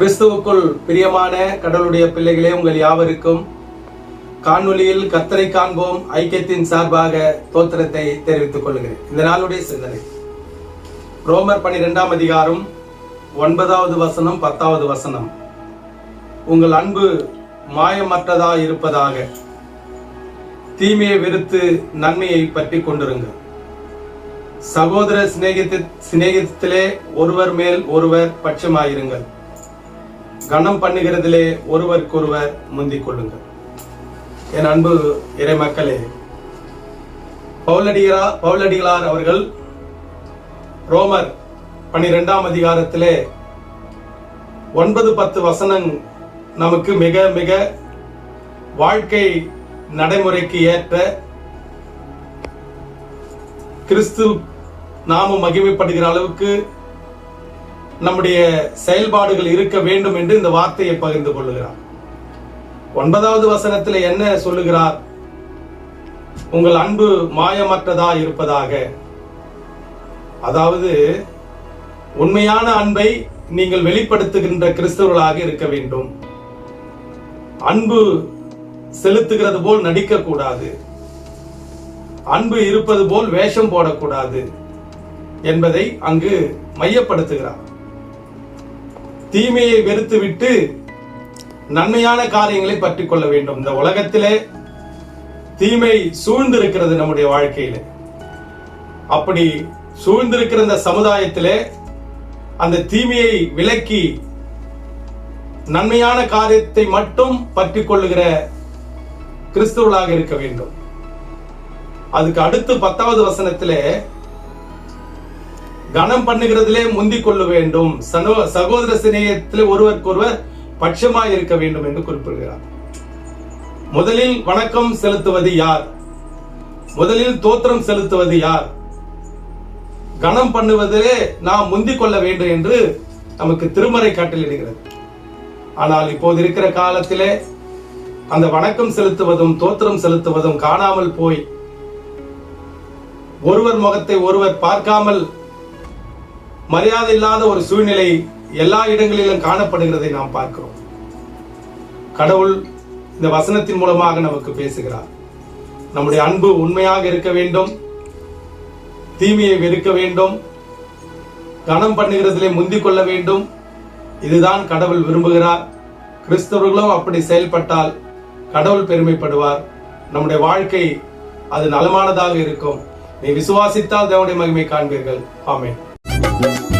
கிறிஸ்துவுக்குள் பிரியமான கடவுளுடைய பிள்ளைகளே உங்கள் யாவருக்கும் காணொலியில் கத்தரை காண்போம். ஐக்கியத்தின் சார்பாக தோத்திரத்தை தெரிவித்துக் கொள்கிறேன். இந்த நாளுடைய சிந்தனை. ரோமர் பனிரெண்டாம் அதிகாரம் ஒன்பதாவது வசனம் பத்தாவது வசனம். உங்கள் அன்பு மாயமற்றதா இருப்பதாக. தீமையை வெறுத்து நன்மையை பற்றி கொண்டிருங்கள். சகோதர சிநேகித்து சிநேகித்திலே ஒருவர் மேல் ஒருவர் பட்சமாயிருங்கள். கனம் பண்ணுகிறதிலே ஒருவருக்கொருவர் முந்திக் கொள்ளுங்கள் என் அன்பு இறை மக்களே பவுலடிகளா பவுலடிகளார் அவர்கள் ரோமர் பனிரெண்டாம் அதிகாரத்திலே ஒன்பது பத்து வசனம் நமக்கு மிக மிக வாழ்க்கை நடைமுறைக்கு ஏற்ற கிறிஸ்து நாம மகிமைப்படுகிற அளவுக்கு நம்முடைய செயல்பாடுகள் இருக்க வேண்டும் என்று இந்த வார்த்தையை பகிர்ந்து கொள்ளுகிறார். ஒன்பதாவது வசனத்தில் என்ன சொல்லுகிறார்? உங்கள் அன்பு மாயமற்றதா இருப்பதாக. அதாவது உண்மையான அன்பை நீங்கள் வெளிப்படுத்துகின்ற கிறிஸ்தவர்களாக இருக்க வேண்டும். அன்பு செலுத்துகிறது போல் நடிக்க கூடாது அன்பு இருப்பது போல் வேஷம் போடக்கூடாது என்பதை அங்கு மையப்படுத்துகிறார். தீமையை வெறுத்துவிட்டு நன்மையான காரியங்களை பற்றி கொள்ள வேண்டும். இந்த உலகத்திலே தீமை சூழ்ந்திருக்கிறது நம்முடைய வாழ்க்கையில. அப்படி சூழ்ந்திருக்கிற இந்த சமுதாயத்திலே அந்த தீமையை விலக்கி நன்மையான காரியத்தை மட்டும் பற்றி கொள்ளுகிற கிறிஸ்துவர்களாக இருக்க வேண்டும். அதுக்கு அடுத்து பத்தாவது வசனத்திலே கனம் பண்ணுகிறதிலே முந்திக் கொள்ள வேண்டும். சனோ- சகோதர சிநேகத்திலே ஒருவருக்கொருவர் பட்சமா இருக்க வேண்டும் என்று குறிப்பிடுகிறார். முதலில் வணக்கம் செலுத்துவது யார்? முதலில் தோத்திரம் செலுத்துவது யார்? கனம் பண்ணுவதிலே நாம் முந்திக் கொள்ள வேண்டும் என்று நமக்கு திருமறை கட்டளையிடுகிறது ஆனால் இப்போது இருக்கிற காலத்திலே அந்த வணக்கம் செலுத்துவதும் தோத்திரம் செலுத்துவதும் காணாமல் போய் ஒருவர் முகத்தை ஒருவர் பார்க்காமல் மரியாதை இல்லாத ஒரு சூழ்நிலை எல்லா இடங்களிலும் காணப்படுகிறதை நாம் பார்க்கிறோம். கடவுள் இந்த வசனத்தின் மூலமாக நமக்கு பேசுகிறார். நம்முடைய அன்பு உண்மையாக இருக்க வேண்டும். தீமையை வெறுக்க வேண்டும். கனம் பண்ணுகிறதிலே முந்திக் கொள்ள வேண்டும். இதுதான் கடவுள் விரும்புகிறார். கிறிஸ்தவர்களும் அப்படி செயல்பட்டால் கடவுள் பெருமைப்படுவார். நம்முடைய வாழ்க்கை அது நலமானதாக இருக்கும். நீ விசுவாசித்தால் தேவனுடைய மகிமை காண்பீர்கள். ஆமேன். Thank you.